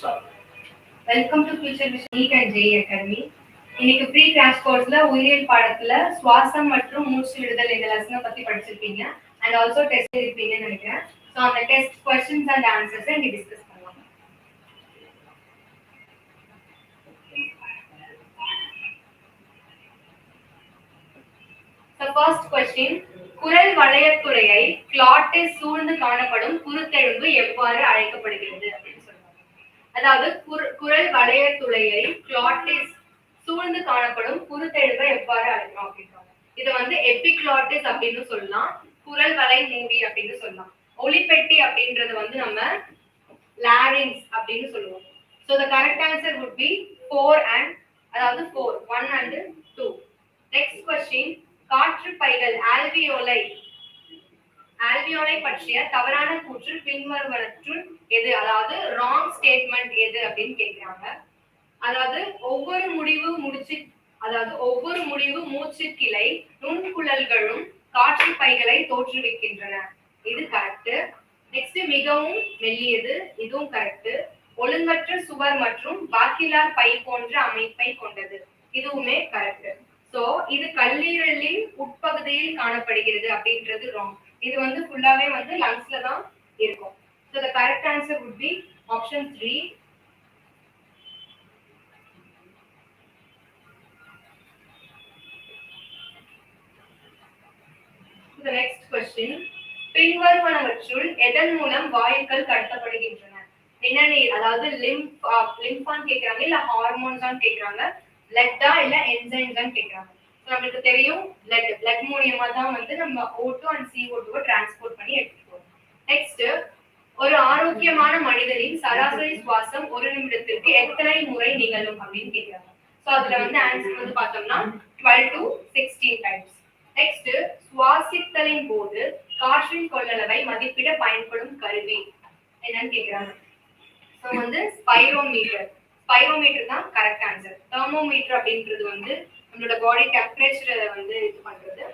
Start welcome to future mission NEET and Jai academy இன்னைக்கு free crash கோர்ஸ்ல உயிரியல் பாடத்துல சுவாசம் மற்றும் மூச்சு விடுதல் இந்த லெசனை பத்தி படிச்சிருப்பீங்க. அண்ட் ஆல்சோ டெஸ்ட் இருப்பீங்கன்னு நினைக்கிறேன். ஸோ அந்த டெஸ்ட் கொஸ்டின்ஸ் அண்ட் ஆன்சர்ஸ் இங்க டிஸ்கஸ் பண்ணலாம். ஸோ ஃபர்ஸ்ட் கொஸ்டின் குரல் வளையத்துறையை கிளாட்டை சூழ்ந்து காணப்படும் குருத்தெலும்பு எவ்வாறு அழைக்கப்படுகிறது? அப்படின்னு அதாவது குரல் வளைய வளையத்துளையை கிளாட்டிஸ் சூழ்ந்து காணப்படும் குருத்தெழுவை எவ்வாறு அழைக்கிறோம் அப்படின்றாங்க இதை வந்து எபிக்ளாட்டிஸ் அப்படின்னு சொல்லலாம் குரல் வலை மூடி அப்படின்னு சொல்லலாம். ஒளிப்பெட்டி அப்படின்றது வந்து நம்ம லாரிங்ஸ் அப்படின்னு சொல்லுவோம். So the correct answer would be four and அதாவது four one and two next question காற்று பைகள் ஆல்வியோலை ஆல்வியோலை பற்றிய தவறான கூற்று பின்வருவனற்றுள் எது? அதாவது ராங் ஸ்டேட்மெண்ட் எது அப்படின்னு கேட்கிறாங்க. அதாவது ஒவ்வொரு முடிவு முடிச்சு அதாவது ஒவ்வொரு முடிவு மூச்சு கிளை நுண்குழல்களும் காற்று பைகளை தோற்றுவிக்கின்றன. இது கரெக்ட் நெக்ஸ்ட் மிகவும் மெல்லியது இதுவும் கரெக்ட் ஒழுங்கற்ற சுவர் மற்றும் பாக்கிலார் பை போன்ற அமைப்பை கொண்டது. இதுவுமே கரெக்ட் சோ இது கல்லீரலின் உட்பகுதியில் காணப்படுகிறது அப்படின்றது ராங் இது வந்து ஃபுல்லாவே வந்து லங்ஸ்ல தான் இருக்கும். So the correct answer would be option three The next question. பின்வருவனவற்றுள் எதன் மூலம் வாயுக்கள் கடத்தப்படுகின்றன? நிணநீர் அதாவது லிம்ப் லிம்பான் கேக்குறாங்க இல்ல ஹார்மோன்ஸ் தான் கேக்குறாங்க? லெட்டா இல்ல என்சைம் தான் கேக்குறாங்க? நம்மளுக்கு தெரியும் பிளட் பிளட் மூலியமா தான் வந்து நம்ம ஓட்டோ அண்ட் CO2 டிரான்ஸ்போர்ட் பண்ணி எடுத்துட்டு நெக்ஸ்ட் ஒரு ஆரோக்கியமான மனிதனின் சராசரி சுவாசம் ஒரு நிமிடத்திற்கு எத்தனை முறை நிகழும் அப்படின்னு கேக்குறாங்க. சோ அதுல வந்து ஆன்சர் வந்து பார்த்தோம்னா twelve to sixteen times next சுவாசித்தலின் போது காற்றின் கொள்ளளவை மதிப்பிட பயன்படும் கருவி என்னன்னு கேக்குறாங்க. ஸோ வந்து ஸ்பைரோமீட்டர் ஸ்பைரோமீட்டர் தான் கரெக்ட் ஆன்சர் தெர்மோமீட்டர் அப்படின்றது வந்து நம்மளோட பாடி டெம்பரேச்சரை வந்து இது பண்றது.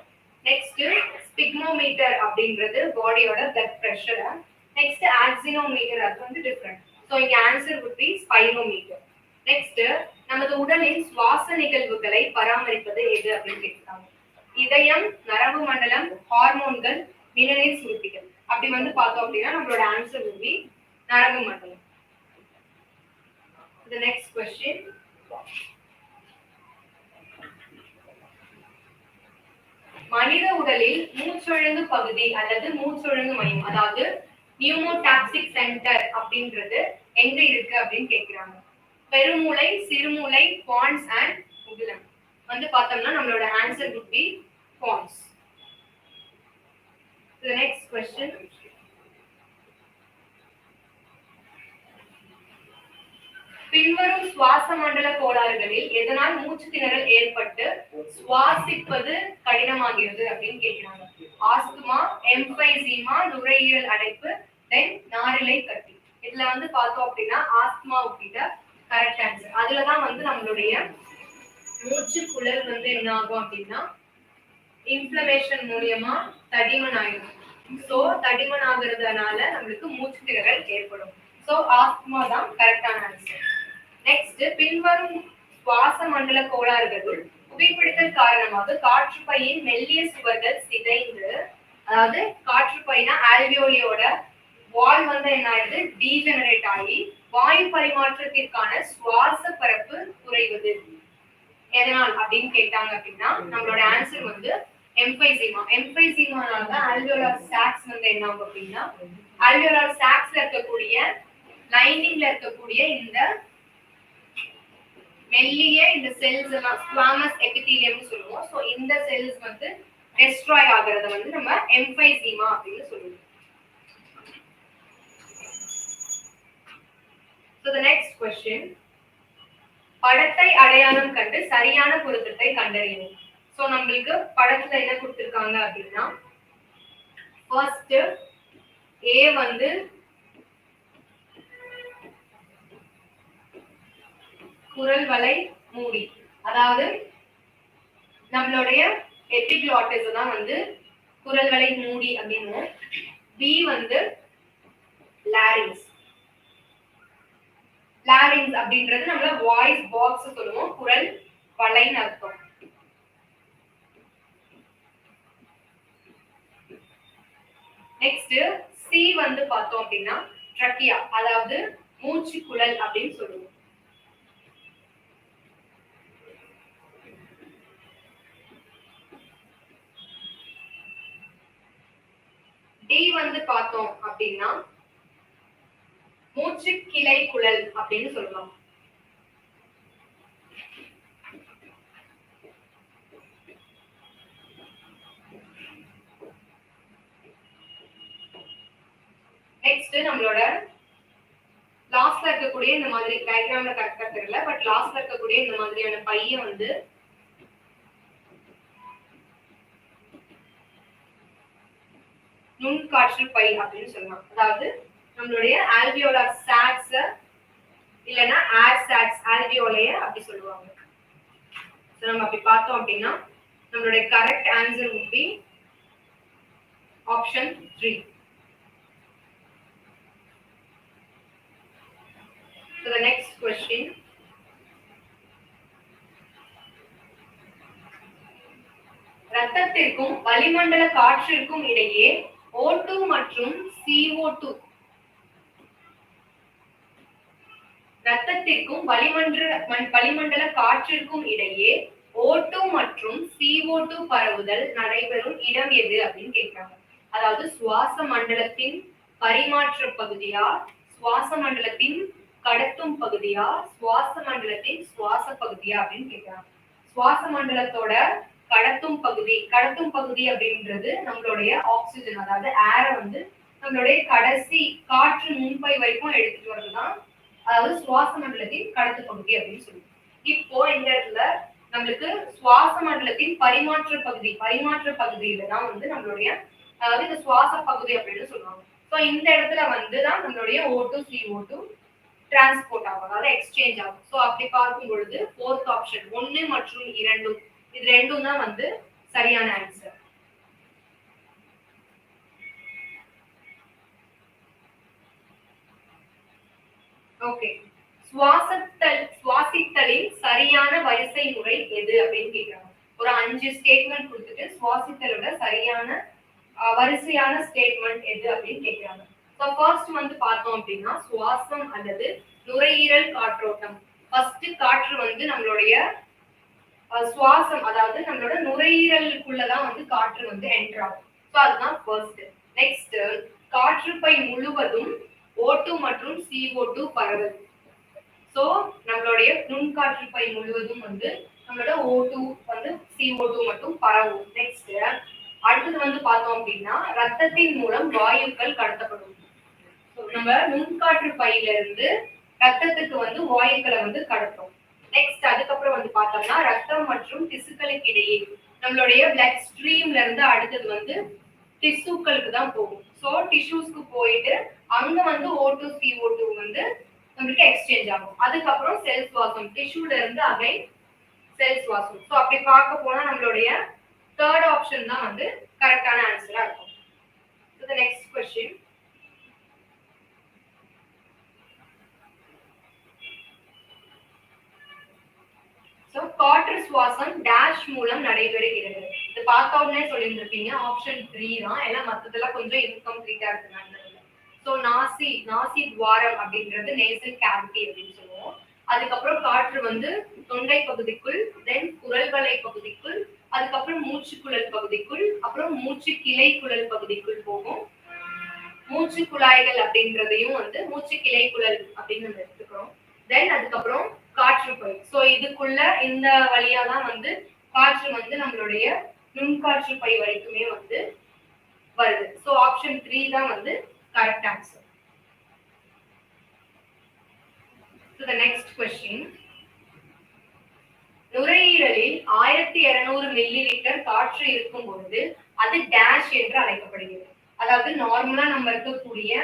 நெக்ஸ்ட் ஸ்பிக்மோமீட்டர் அப்படின்றது பாடியோட பிளட் ப்ரெஷரை நெக்ஸ்ட் ஆக்சினோமீட்டர் அது வந்து டிஃப்ரெண்ட் ஸோ இங்க answer could be spirometer next நமது உடலின் சுவாச நிகழ்வுகளை பராமரிப்பது எது அப்படின்னு கேட்கிறாங்க இதயம் நரம்பு மண்டலம் ஹார்மோன்கள் நிணநீர் சுருட்டிகள். அப்படி வந்து பார்த்தோம் அப்படின்னா நம்மளோட ஆன்சர் would பி நரம்பு மண்டலம். The next question. மனித உடலில் மூச்சொழுங்கு பகுதி அல்லது மூச்சொழுங்கு மையம் அதாவது நியூமோடாக்சிக் சென்டர் அப்படின்றது எங்க இருக்கு அப்படின்னு கேக்குறாங்க. பெருமூளை சிறுமூளை பான்ஸ் அண்ட் முகிலம். வந்து பார்த்தோம்னா நம்மளோட answer could be pons next question question பின்வரும் சுவாச மண்டல கோளாறுகளில் எதனால் மூச்சு திணறல் ஏற்பட்டு சுவாசிப்பது கடினமாகிறது அப்படின்னு கேட்கிறாங்க ஆஸ்துமா எம்பைசீமா நுரையீரல் அடைப்பு தென் நாரிலை கட்டி. இதுல வந்து பார்த்தோம் அப்படின்னா ஆஸ்துமா அப்படின்ற கரெக்ட் ஆன்சர் அதுலதான் வந்து நம்மளுடைய மூச்சு குழல் வந்து என்ன ஆகும் அப்படின்னா இன்ஃப்ளமேஷன் மூலியமா தடிமன் ஆயிடும் சோ தடிமன் ஆகுறதுனால நம்மளுக்கு மூச்சு திணறல் ஏற்படும். சோ ஆஸ்துமா தான் கரெக்டான ஆன்சர் நெக்ஸ்ட் பின்வரும் சுவாச மண்டல கோளாறுகள் புகைப்பிடித்தல் காரணமாக காற்றுப்பையின் மெல்லிய சுவர்கள் சிதைந்து அதாவது காற்றுப்பைனா ஆல்வியோலியோட வால் வந்து என்ன ஆயிடுது டீஜெனரேட் ஆகி வாயு பரிமாற்றத்திற்கான சுவாச பரப்பு குறைவது. எதனால் அப்படின்னு கேட்டாங்க அப்படின்னா நம்மளோட ஆன்சர் வந்து எம்பைசீமா எம்பைசீமானால தான் அல்வியோலார் சாக்ஸ் வந்து என்ன ஆகும் அப்படின்னா அல்வியோலார் சாக்ஸ்ல இருக்கக்கூடிய லைனிங்ல இருக்கக்கூடிய இந்த மெல்லிய இந்த செல்ஸ் எல்லாம் ஸ்குவாமஸ் எபிதீலியம்னு சொல்லுவோம். ஸோ இந்த செல்ஸ் வந்து டெஸ்ட்ராய் ஆகிறத வந்து நம்ம எம்பைசீமா அப்படின்னு சொல்லுவோம். ஸோ த நெக்ஸ்ட் கொஸ்டின் படத்தை அடையாளம் கண்டு சரியான பொருத்தத்தை கண்டறியணும். ஸோ நம்மளுக்கு படத்துல என்ன கொடுத்துருக்காங்க அப்படின்னா ஃபர்ஸ்ட் ஏ வந்து குரல் வலை மூடி. அதாவது நம்மளுடைய எபிக்ளாட்டிஸ் தான் வந்து குரல் வலை மூடி அப்படின்னு பி வந்து லாரிங்ஸ் லாரிங்ஸ் அப்படின்றது நம்மள வாய்ஸ் பாக்ஸ் சொல்லுவோம். குரல் வலைன்னு அர்த்தம். நெக்ஸ்ட் சி வந்து பார்த்தோம் அப்படின்னா ட்ரக்கியா அதாவது மூச்சு குழல் அப்படின்னு சொல்லுவோம். டி வந்து பார்த்தோம் அப்படின்னா மூச்சு கிளை குழல் அப்படின்னு சொல்லலாம் நெக்ஸ்ட் நம்மளோட லாஸ்ட்ல இருக்கக்கூடிய இந்த மாதிரி டயக்ராம்ல கரெக்டா தெரியல பட் லாஸ்ட்ல இருக்கக்கூடிய இந்த மாதிரியான பைய வந்து நுண்காற்று பை அப்படின்னு சொல்லலாம் அதாவது நம்மளுடைய ஆல்வியோலா சாக்ஸ் இல்லைன்னா ஏர் சாக்ஸ் ஆல்வியோலைய அப்படி சொல்லுவாங்க. ஸோ நம்ம அப்படி பார்த்தோம் அப்படின்னா நம்மளுடைய correct answer would be option three So the next question. ரத்தத்திற்கும் வளிமண்டல காற்றிற்கும் இடையே O2 மற்றும் CO2 ரத்தத்திற்கும் வளிமண்டல வளிமண்டல காற்றிற்கும் இடையே O2 மற்றும் CO2 பரவுதல் நடைபெறும் இடம் எது அப்படின்னு கேட்கிறாங்க. அதாவது சுவாச மண்டலத்தின் பரிமாற்ற பகுதியா சுவாச மண்டலத்தின் கடத்தும் பகுதியா சுவாச மண்டலத்தின் சுவாச பகுதியா அப்படின்னு கேட்கிறாங்க. சுவாச மண்டலத்தோட கடத்தும் பகுதி கடத்தும் பகுதி அப்படின்றது நம்மளுடைய ஆக்சிஜன் அதாவது ஏரை வந்து நம்மளுடைய கடைசி காற்று முன்பை வரைக்கும் எடுத்துட்டு வரதுதான் அதாவது சுவாச மண்டலத்தின் கடத்து பகுதி அப்படின்னு சொல்லுவோம். இப்போ இந்த இடத்துல நம்மளுக்கு சுவாச மண்டலத்தின் பரிமாற்ற பகுதி பரிமாற்ற பகுதியில தான் வந்து நம்மளுடைய அதாவது இந்த சுவாச பகுதி அப்படின்னு சொல்லுவாங்க. ஸோ இந்த இடத்துல வந்து தான் நம்மளுடைய ஓட்டு டூ சிஓ டூ டிரான்ஸ்போர்ட் ஆகும் அதாவது எக்ஸ்சேஞ்ச் ஆகும். ஸோ அப்படி பார்க்கும் பொழுது ஃபோர்த் ஆப்ஷன் ஒன்று மற்றும் இரண்டும் இது ரெண்டும் தான் வந்து சரியான ஆன்சர் ஓகே சுவாசத்தல் சுவாசித்தலின் சரியான வரிசை முறை எது அப்படின்னு கேக்குறாங்க. ஒரு அஞ்சு ஸ்டேட்மெண்ட் கொடுத்துட்டு சுவாசித்தலோட சரியான வரிசையான ஸ்டேட்மெண்ட் எது அப்படின்னு கேக்குறாங்க. ஸோ ஃபர்ஸ்ட் வந்து பார்த்தோம் அப்படின்னா சுவாசம் அல்லது நுரையீரல் காற்றோட்டம். ஃபர்ஸ்ட் காற்று வந்து நம்மளுடைய சுவாசம் அதாவது நம்மளோட நுரையீரலுக்குள்ளதான் வந்து காற்று வந்து என்டர் ஆகும். ஸோ அதுதான் ஃபர்ஸ்ட் நெக்ஸ்ட் காற்றுப்பை முழுவதும் ஓட்டு மற்றும் CO2 பரவல் ஸோ நம்மளுடைய நுண்காற்று பை முழுவதும் வந்து நம்மளோட ஓட்டு வந்து CO2 மட்டும் பரவும். நெக்ஸ்ட் அடுத்தது வந்து பார்த்தோம் அப்படின்னா ரத்தத்தின் மூலம் வாயுக்கள் கடத்தப்படும். நம்ம நுண்காற்று பையில இருந்து ரத்தத்துக்கு வந்து வாயுக்களை வந்து கடத்தும். நெக்ஸ்ட் அதுக்கப்புறம் வந்து பார்த்தோம்னா ரத்தம் மற்றும் திசுக்களுக்கு இடையே நம்மளுடைய பிளட் ஸ்ட்ரீம்ல இருந்து அடுத்தது வந்து டிஷ்யூக்களுக்கு தான் போகும். ஸோ டிஷ்யூஸ்க்கு போயிட்டு அங்க வந்து ஓ சி ஓட்டு டூ வந்து நம்மளுக்கு எக்ஸ்சேஞ்ச் ஆகும். அதுக்கப்புறம் செல் சுவாசம் டிஷ்யூல இருந்து அகை செல் சுவாசம் ஸோ அப்படி பார்க்க போனா நம்மளுடைய தேர்ட் ஆப்ஷன் தான் வந்து கரெக்டான ஆன்சரா இருக்கும் ஸோ நெக்ஸ்ட் கொஸ்டின் ஸோ காற்று சுவாசம் மூலம் நடைபெறுகிறது. இது பார்த்த உடனே சொல்லியிருந்திருப்பீங்க. ஆப்ஷன் த்ரீ தான். ஏன்னா மற்றதெல்லாம் கொஞ்சம் இன்கம்ப்ளீட்டா இருக்கிறாங்க ஸோ நாசி நாசி துவாரம் அப்படின்றது நேசல் கேவிட்டி அப்படின்னு சொல்லுவோம். அதுக்கப்புறம் காற்று வந்து தொண்டை பகுதிக்குள் தென் குரல்வளை பகுதிக்குள் அதுக்கப்புறம் மூச்சு குழல் பகுதிக்குள் அப்புறம் மூச்சு கிளை குழல் பகுதிக்குள் போகும். மூச்சு குழாய்கள் அப்படின்றதையும் வந்து மூச்சு கிளை குழல் அப்படின்னு நம்ம எடுத்துக்கிறோம். தென் அதுக்கப்புறம் காற்று பை ஸோ இதுக்குள்ள இந்த வழியா தான் வந்து காற்று வந்து நம்மளுடைய நுண்காற்று பை வரைக்குமே வந்து வருது. ஸோ ஆப்ஷன் த்ரீ தான் வந்து correct answer so the next question நுரையீரலில் ஆயிரத்தி இருநூறு மில்லி லிட்டர் காற்று இருக்கும் பொழுது அது டேஷ் என்று அழைக்கப்படுகிறது. அதாவது நார்மலா நம்ம இருக்கக்கூடிய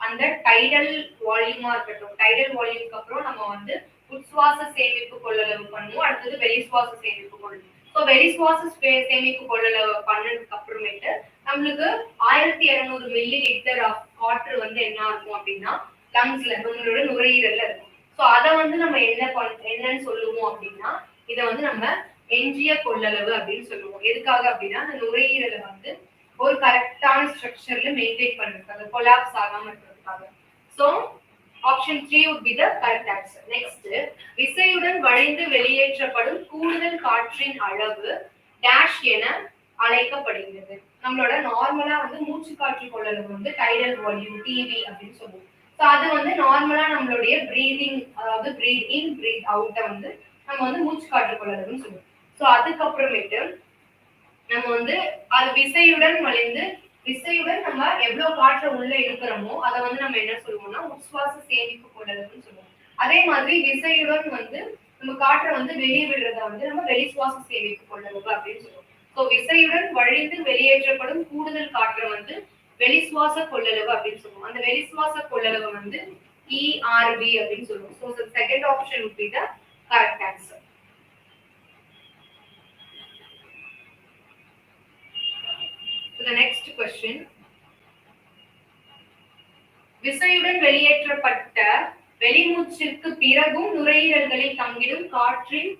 அந்த டைடல் வால்யூமா இருக்கட்டும். டைடல் வால்யூம்க்கு அப்புறம் நம்ம வந்து உட்சுவாச சேமிப்பு கொள்ளளவு பண்ணுவோம். அடுத்தது வெளிசுவாச சேமிப்பு கொள்ளளவு ஸோ வெளிசுவாச சே- சேமிப்பு கொள்ளளவு பண்ணதுக்கு அப்புறமேட்டு நம்மளுக்கு ஆயிரத்தி இருநூறு மில்லி லிட்டர் ஆஃப் வாட்டர் வந்து என்ன இருக்கும் அப்படின்னா லங்ஸ்ல நம்மளோட நுரையீரல்ல இருக்கும். ஸோ அதை வந்து நம்ம என்ன பண் என்னன்னு சொல்லுவோம் அப்படின்னா இதை வந்து நம்ம எஞ்சிய கொள்ளளவு அப்படின்னு சொல்லுவோம். எதுக்காக அப்படின்னா அந்த நுரையீரலை வந்து ஒரு கரெக்டான ஸ்ட்ரக்சர்ல மெயின்டைன் பண்றதுக்காக கொலாப்ஸ் ஆகாம இருக்கிறதுக்காக. So option three would be the correct answer next விசையுடன் வழிந்து வெளியேற்றப்படும் கூடுதல் காற்றின் அளவு டேஷ் என அழைக்கப்படுகிறது. நம்மளோட நார்மலா வந்து மூச்சு காற்று கொள்ளளவு வந்து டைடல் வால்யூம் டிவி அப்படின்னு சொல்லுவோம். ஸோ அது வந்து நார்மலா நம்மளுடைய பிரீதிங் அதாவது பிரீத் இன் பிரீத் அவுட்டை வந்து நம்ம வந்து மூச்சு காற்று கொள்ளளவுன்னு சொல்லுவோம். ஸோ அதுக்கப்புறமேட்டு நம்ம வந்து அது விசையுடன் வழிந்து விசையுடன் நம்ம எவ்வளவு காற்றை உள்ள இருக்கிறோமோ அதை வந்து நம்ம என்ன சொல்லுவோம்னா உட்சுவாச சேமிப்பு கொள்ளளவுன்னு சொல்லுவோம். அதே மாதிரி விசையுடன் வந்து நம்ம காற்றை வந்து வெளியே விடுறத வந்து நம்ம வெளி சுவாச சேமிப்பு கொள்ளளவு அப்படின்னு சொல்லுவோம். ஸோ விசையுடன் வழிந்து வெளியேற்றப்படும் கூடுதல் காற்றை வந்து வெளிசுவாச கொள்ளளவு அப்படின்னு சொல்லுவோம். அந்த வெளி சுவாச கொள்ளளவு வந்து இஆர்பி அப்படின்னு சொல்லுவோம். So second option would be the correct So the next question. விசையுடன் வெளியேற்றப்பட்ட வெளிமூச்சிற்கு பிறகும் நுரையீரல்களில் தங்கிடும் காற்றின்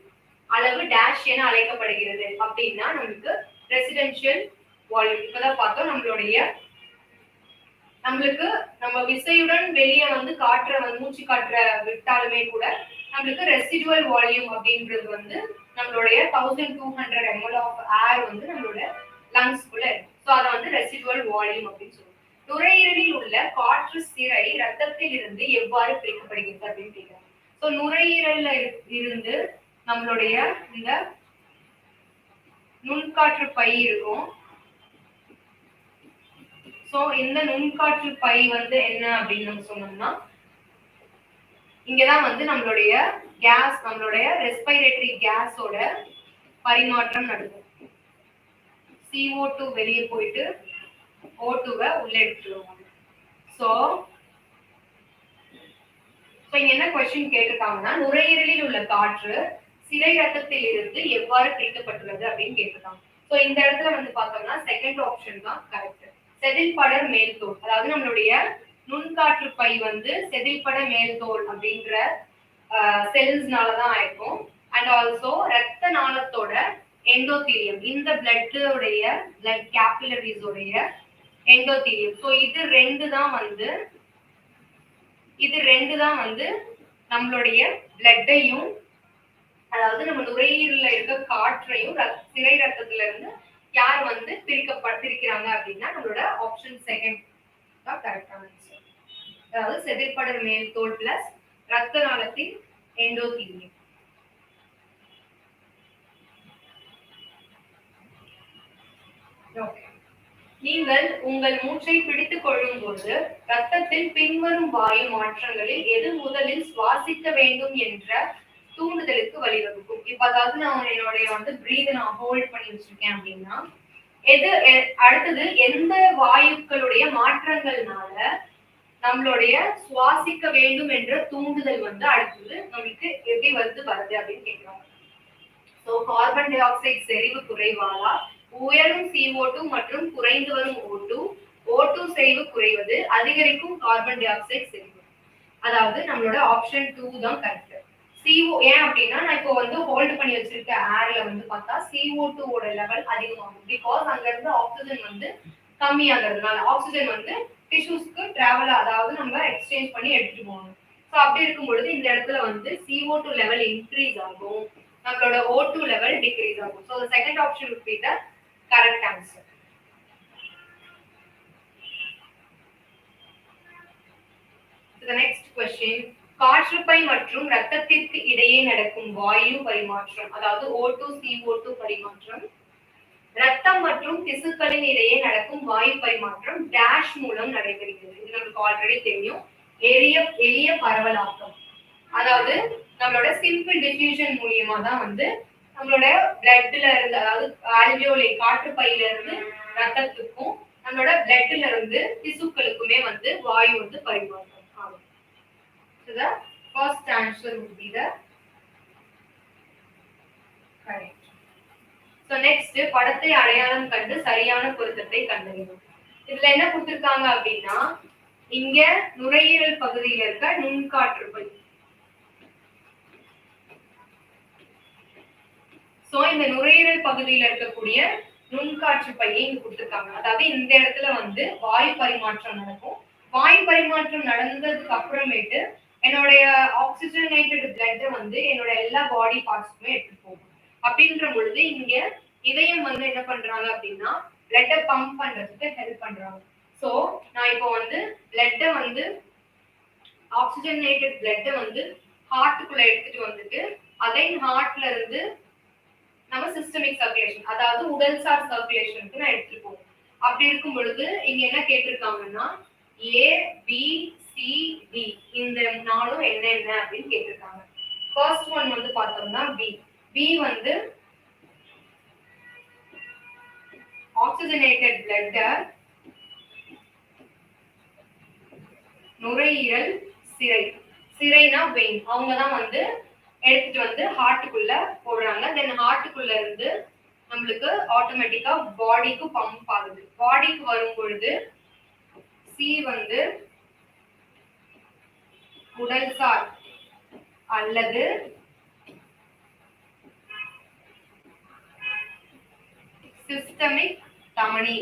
அளவு டேஷ் என அழைக்கப்படுகிறது அப்படின்னா நமக்கு ரெசிடென்ஷியல் வால்யூம் இப்பதான் பார்த்தோம் நம்மளுடைய நம்மளுக்கு நம்ம விசையுடன் வெளியே வந்து காற்ற வந்து மூச்சு காற்ற விட்டாலுமே கூட நம்மளுக்கு ரெசிடுவல் வால்யூம் அப்படின்றது வந்து நம்மளுடைய thousand two hundred ml of air வந்து நம்மளோட லங்ஸ்குள்ள இருக்கு ஸோ அதை வந்து ரெசிடுவல் வால்யூம் அப்படின்னு சொல்லுவோம். நுரையீரலில் உள்ள காற்று சிறை ரத்தத்தில் இருந்து எவ்வாறு பிரிக்கப்படுகிறது அப்படின்னு கேட்கிறாங்க ஸோ நுரையீரல்ல இருந்து நம்மளுடைய இந்த நுண்காற்று பை இருக்கும். சோ இந்த நுண்காற்று பை வந்து என்ன அப்படின்னு நம்ம சொன்னோம்னா இங்கதான் வந்து நம்மளுடைய கேஸ் நம்மளுடைய ரெஸ்பைரேட்டரி கேஸோட பரிமாற்றம் நடக்கும். CO2 டூ வெளியே போயிட்டு ஓ டூவை உள்ள எடுத்துருவோம். ஸோ ஸோ இங்க என்ன கொஸ்டின் கேட்டிருக்காங்கன்னா நுரையீரலில் உள்ள காற்று சிலை ரத்தத்தில் இருந்து எவ்வாறு பிரிக்கப்பட்டுள்ளது அப்படின்னு கேட்டிருக்காங்க. ஸோ இந்த இடத்துல வந்து பார்த்தோம்னா செகண்ட் ஆப்ஷன் தான் கரெக்ட் செதில்படர் மேல்தோல் அதாவது நம்மளுடைய நுண்காற்று பை வந்து செதில்பட மேல்தோல் அப்படின்ற செல்ஸ்னால தான் ஆயிருக்கும். அண்ட் ஆல்சோ ரத்த நாளத்தோட எண்டோத்தீரியம் இந்த பிளட்டுடைய பிளட் கேபிலரிஸ் உடைய எண்டோதீலியம் ஸோ இது ரெண்டு தான் வந்து இது ரெண்டு தான் வந்து நம்மளுடைய பிளட்டையும் அதாவது நம்ம நுரையீரல்ல இருக்க காற்றையும் சிறை ரத்தத்துல இருந்து யார் வந்து பிரிக்கப்பட்டிருக்கிறாங்க அப்படின்னா நம்மளோட ஆப்ஷன் செகண்ட் தான் கரெக்டான அதாவது செதிர்படல் மேல் தோல் பிளஸ் ரத்த நாளத்தின் எண்டோத்தீரியம் நீங்கள் உங்கள் மூச்சை பிடித்துக் கொள்ளும் போது ரத்தத்தில் பின்வரும் வாயு மாற்றங்களில் எது முதலில் சுவாசிக்க வேண்டும் என்ற தூண்டுதலுக்கு வழிவகுக்கும். இப்ப அதாவது நான் என்னுடைய வந்து பிரீத் நான் ஹோல்ட் பண்ணி வச்சிருக்கேன் அப்படின்னா எது எ- அடுத்தது எந்த வாயுக்களுடைய மாற்றங்கள்னால நம்மளுடைய சுவாசிக்க வேண்டும் என்ற தூண்டுதல் வந்து அடுத்தது நம்மளுக்கு எப்படி வந்து வருது அப்படின்னு கேட்கிறோம். கார்பன் டை ஆக்சைடு செறிவு குறைவாலா? உயரும் சிஓ டூ மற்றும் குறைந்து வரும் O2 O2 செறிவு குறைவது அதிகரிக்கும் கார்பன் டை ஆக்சைடு செறிவு. அதாவது நம்மளோட ஆப்ஷன் டூ தான் கரெக்ட் சிஓ ஏன் அப்படின்னா நான் இப்போ வந்து ஹோல்டு பண்ணி வச்சிருக்க ஏர்ல வந்து பார்த்தா CO2 ஓட லெவல் அதிகமாகும். பிகாஸ் அங்க இருந்து ஆக்சிஜன் வந்து கம்மியாகிறதுனால ஆக்சிஜன் வந்து டிஷ்யூஸ்க்கு டிராவல் அதாவது நம்ம எக்ஸ்சேஞ்ச் பண்ணி எடுத்துட்டு போகணும். ஸோ அப்படி இருக்கும் பொழுது இந்த இடத்துல வந்து சிஓ டூ லெவல் இன்க்ரீஸ் ஆகும். நம்மளோட ஓ டூ லெவல் டிக்ரீஸ் ஆகும். So second option would correct answer. So the next question. காற்றுப்பை மற்றும் ரத்தத்திற்கு இடையே நடக்கும் வாயு பரிமாற்றம் அதாவது O2 CO2 பரிமாற்றம். ரத்தம் மற்றும் திசுக்களின் இடையே நடக்கும் வாயு பரிமாற்றம் டேஷ் மூலம் நடைபெறுகிறது. இது நமக்கு ஆல்ரெடி தெரியும். எளிய எளிய பரவலாக்கம். அதாவது நம்மளோட சிம்பிள் டிஃபியூஷன் மூலியமா தான் வந்து நம்மளோட பிளட்ல இருந்து அதாவது ஆல்வியோலை காற்றுப்பையில இருந்து ரத்தத்துக்கும் நம்மளோட பிளட்ல இருந்து திசுக்களுக்குமே வந்து வாயு வந்து பரிமாற்றம் ஆகும் So the first answer would be the correct. So next படத்தை அடையாளம் கண்டு சரியான பொருத்தத்தை கண்டறியணும் இதுல என்ன கொடுத்திருக்காங்க அப்படின்னா இங்க நுரையீரல் பகுதியில இருக்க நுண்காற்று பகுதி சோ இந்த நுரையீரல் பகுதியில இருக்கக்கூடிய நுண்காற்று பையை இங்க கொடுத்துருக்காங்க. அதாவது இந்த இடத்துல வந்து வாயு பரிமாற்றம் நடக்கும். வாயு பரிமாற்றம் நடந்ததுக்கு அப்புறமேட்டு என்னுடைய ஆக்சிஜனேட்டட் பிளட்டை வந்து என்னோட எல்லா பாடி பார்ட்ஸ்க்குமே எடுத்துட்டு போகும். அப்படின்ற பொழுது இங்க இதயம் வந்து என்ன பண்றாங்க அப்படின்னா பிளட்டை பம்ப் பண்றதுக்கு ஹெல்ப் பண்றாங்க. ஸோ நான் இப்போ வந்து பிளட்டை வந்து ஆக்சிஜனேட்டட் பிளட்டை வந்து ஹார்ட்டுக்குள்ள எடுத்துட்டு வந்துட்டு அகைன் ஹார்ட்ல இருந்து நம்ம சிஸ்டமிக் சர்க்குலேஷன் அதாவது உடல்சார் சர்க்குலேஷனுக்கு நான் எடுத்துட்டு போவோம் அப்படி இருக்கும் பொழுது இங்க என்ன கேட்டிருக்காங்கன்னா ஏ பி சி டி இந்த நாளும் என்ன அப்படின்னு கேட்டிருக்காங்க. ஃபர்ஸ்ட் ஒன் வந்து பார்த்தோம்னா பி பி வந்து ஆக்சிஜனேட்டட் பிளட்ட நுரையீரல் சிறை. சிறைனா வெயின் அவங்க தான் வந்து எடுத்துட்டு வந்து ஹார்ட்டுக்குள்ள போடுறாங்க. தென் ஹார்ட்டுக்குள்ள இருந்து நம்மளுக்கு ஆட்டோமேட்டிக்கா பாடிக்கு பம்ப் ஆகுது. பாடிக்கு வரும் பொழுது சி வந்து உடல்சார் அல்லது சிஸ்டமிக் தமனி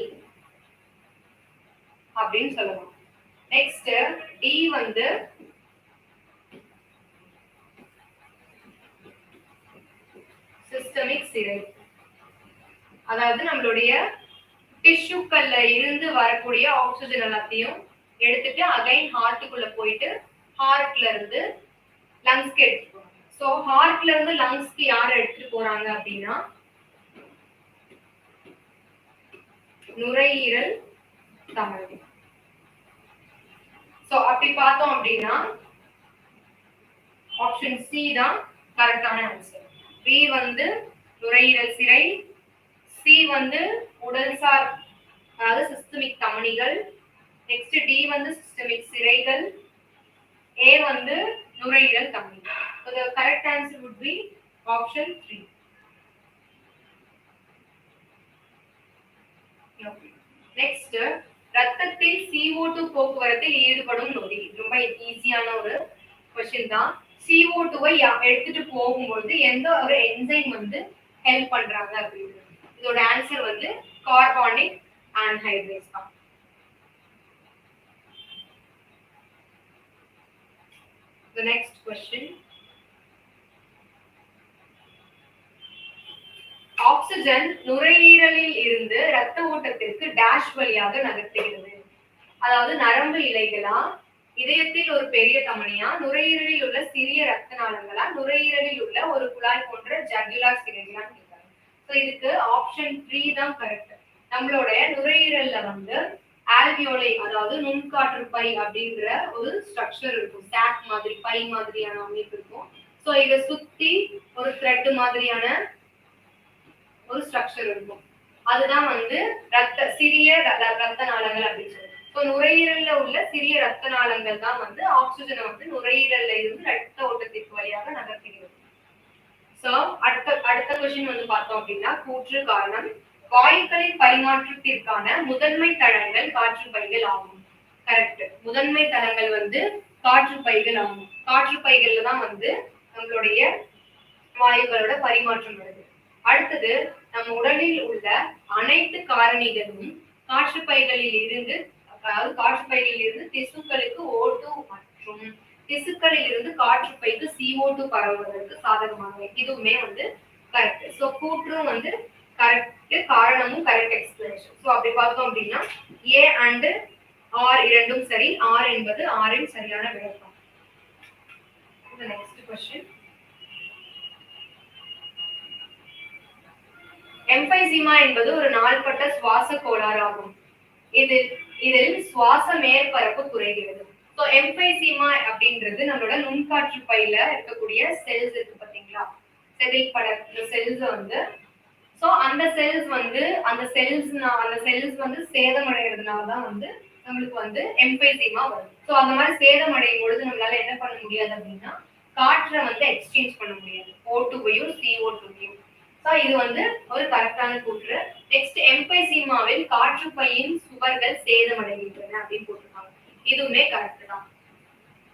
அப்படின்னு சொல்லலாம். நெக்ஸ்ட் டி வந்து சிஸ்டமிக் சிரை அதாவது நம்மளுடைய டிஷ்யூக்கள்ல இருந்து வரக்கூடிய ஆக்சிஜன் எல்லாத்தையும் எடுத்துட்டு அகைன் ஹார்ட்டுக்குள்ள போயிட்டு ஹார்ட்ல இருந்து லங்ஸ்க்கு எடுத்துட்டு போறாங்க ஸோ ஹார்ட்ல இருந்து லங்ஸ்க்கு யார் எடுத்துட்டு போறாங்க அப்படின்னா நுரையீரல் தமனி ஸோ அப்படி பார்த்தோம் அப்படின்னா ஆப்ஷன் சி தான் கரெக்டான ஆன்சர் பி வந்து நுரையீரல் சிறை சி வந்து உடல்சார் அதாவது சிஸ்டமிக் தமனிகள் நெக்ஸ்ட் டி வந்து சிஸ்டமிக் சிறைகள் ஏ வந்து நுரையீரல் தமனிகள். So the correct answer would be option 3. Next ரத்தத்தில் CO2 போக்குவரத்தில் ஈடுபடும் நொதி ரொம்ப ஈஸியான ஒரு கொஸ்டின் தான். சிஓ டூவை எடுத்துட்டு போகும்போது எந்த ஒரு என்சைம் வந்து ஹெல்ப் பண்றாங்க அப்படின்னு இதோட ஆன்சர் வந்து கார்பானிக் ஆன்ஹைட்ரேஸ் தான். The next question. ஆக்சிஜன் நுரையீரலில் இருந்து ரத்த ஓட்டத்திற்கு டேஷ் வழியாக நகர்த்துகிறது. அதாவது நரம்பு இலைகளா இதயத்தில் ஒரு பெரிய தமனியா நுரையீரலில் உள்ள சிறிய ரத்த நாளங்களா நுரையீரலில் உள்ள ஒரு குழாய் போன்ற ஜகுலார் சிறைகளான்னு கேட்கறாங்க ஸோ இதுக்கு ஆப்ஷன் த்ரீ தான் கரெக்ட் நம்மளோட நுரையீரல்ல வந்து ஆல்வியோலை அதாவது நுண்காற்று பை அப்படின்ற ஒரு ஸ்ட்ரக்சர் இருக்கும். சாக் மாதிரி பை மாதிரியான அமைப்பு இருக்கும். ஸோ இதை சுத்தி ஒரு த்ரெட் மாதிரியான ஒரு ஸ்ட்ரக்சர் இருக்கும். அதுதான் வந்து ரத்த சிறிய ரத்த நாளங்கள் அப்படின்னு சொல்லுவாங்க. ஸோ நுரையீரல்ல உள்ள சிறிய ரத்த நாளங்கள் தான் வந்து ஆக்சிஜனை வந்து நுரையீரல்ல இருந்து ரத்த ஓட்டத்திற்கு வழியாக நகர்த்துகிறது. சோ அடுத்த அடுத்த கொஸ்டின் வந்து பார்த்தோம் அப்படின்னா கூற்று காரணம் வாயுக்களின் பரிமாற்றத்திற்கான முதன்மை தளங்கள் காற்று பைகள் ஆகும். கரெக்ட் முதன்மை தளங்கள் வந்து காற்று பைகள் ஆகும். காற்று பைகள்ல தான் வந்து நம்மளுடைய வாயுக்களோட பரிமாற்றம் வருது. அடுத்தது நம்ம உடலில் உள்ள அனைத்து காரணிகளும் காற்று பைகளில் இருந்து அதாவது காற்று பைகளில் இருந்து திசுக்களுக்கு ஓட்டு மற்றும் திசுக்களில் இருந்து காற்று பைக்கு CO2 பரவுவதற்கு சாதகமாக இதுவுமே வந்து கரெக்ட் ஸோ கூற்றும் வந்து கரெக்ட் காரணமும் கரெக்ட் எக்ஸ்பிளனேஷன் ஸோ அப்படி பார்த்தோம் அப்படின்னா ஏ அண்ட் ஆர் இரண்டும் சரி ஆர் என்பது ஆரின் சரியான விளக்கம். நெக்ஸ்ட் கொஸ்டின் எம்பைசீமா என்பது ஒரு நாள்பட்ட சுவாச கோளாறு ஆகும் இது இதில் சுவாச மேற்பரப்பு குறைகிறது. ஸோ எம்பைசீமா அப்படின்றது நம்மளோட நுண்காற்று பையில இருக்கக்கூடிய செல்ஸ் இருக்கு பாத்தீங்களா செதில் பட இந்த செல்ஸ் வந்து ஸோ அந்த செல்ஸ் வந்து அந்த செல்ஸ் அந்த செல்ஸ் வந்து சேதமடைகிறதுனால தான் வந்து நம்மளுக்கு வந்து எம்பைசீமா வரும். ஸோ அந்த மாதிரி சேதமடையும் பொழுது நம்மளால என்ன பண்ண முடியாது அப்படின்னா காற்றை வந்து எக்ஸ்சேஞ்ச் பண்ண முடியாது. ஓ டூவையும் சிஓ டூவையும் ஸோ இது வந்து ஒரு கரெக்டான கூற்று. நெக்ஸ்ட் எம்பைசீமாவில் காற்று பையின் சுவர்கள் சேதமடைகின்றன அப்படின்னு போட்டிருக்காங்க. இதுவுமே கரெக்ட் தான்.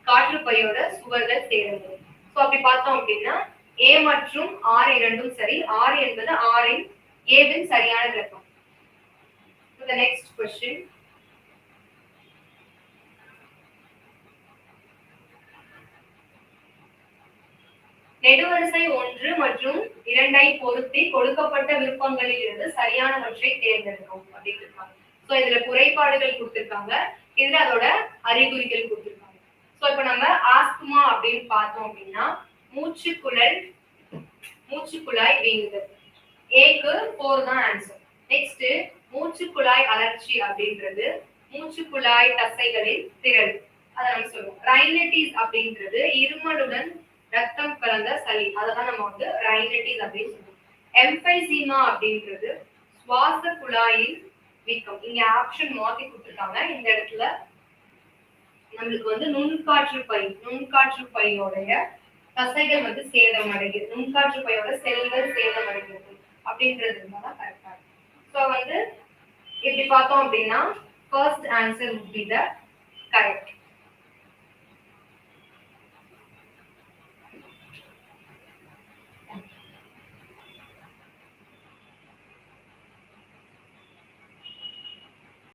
காற்று பையோட சுவர்கள் சேதமடையும் ஸோ அப்படி பார்த்தோம் அப்படின்னா ஏ மற்றும் ஆர் இரண்டும் சரி. ஆர் என்பது ஆரின் ஏவின் சரியான விளக்கம். நெக்ஸ்ட் கொஸ்டின் நெடுவரிசை ஒன்று மற்றும் இரண்டை பொருத்தி கொடுக்கப்பட்ட விருப்பங்களில் இருந்து சரியானவற்றை தேர்ந்தெடுக்கும் அப்படின்னு இருக்காங்க இதுல குறைபாடுகள் கொடுத்திருக்காங்க. இதுல அதோட அறிகுறிகள் கொடுத்திருக்காங்க. சோ இப்ப நம்ம ஆஸ்துமா அப்படின்னு பார்த்தோம் அப்படின்னா மூச்சுக்குழல் மூச்சுக்குழாய் வீங்குதல். ஏக்கு போர் தான் ஆன்சர் நெக்ஸ்ட் மூச்சுக்குழாய் அலர்ச்சி அப்படின்றது மூச்சுக்குழாய் தசைகளில் திரள். அதை நம்ம சொல்லுவோம். ரைனட்டிஸ் அப்படின்றது இருமலுடன் ரத்தம் கலந்த சளி. அதான் நம்ம வந்து ரைனட்டிஸ் அப்படின்னு சொல்லுவோம் எம்பைசீமா அப்படின்றது சுவாச குழாயில் வீக்கம். இங்க ஆப்ஷன் மாத்தி கொடுத்துருக்காங்க. இந்த இடத்துல நம்மளுக்கு வந்து நுண்காற்று பை நுண்காற்று பையோடைய தசைகள் வந்து சேதம் அடைகிறது நுண்காற்று பையோட செல்கள் சேதம் அடைகிறது அப்படின்றது தான் கரெக்டா ஸோ வந்து இப்படி பார்த்தோம் அப்படின்னா first answer would be the correct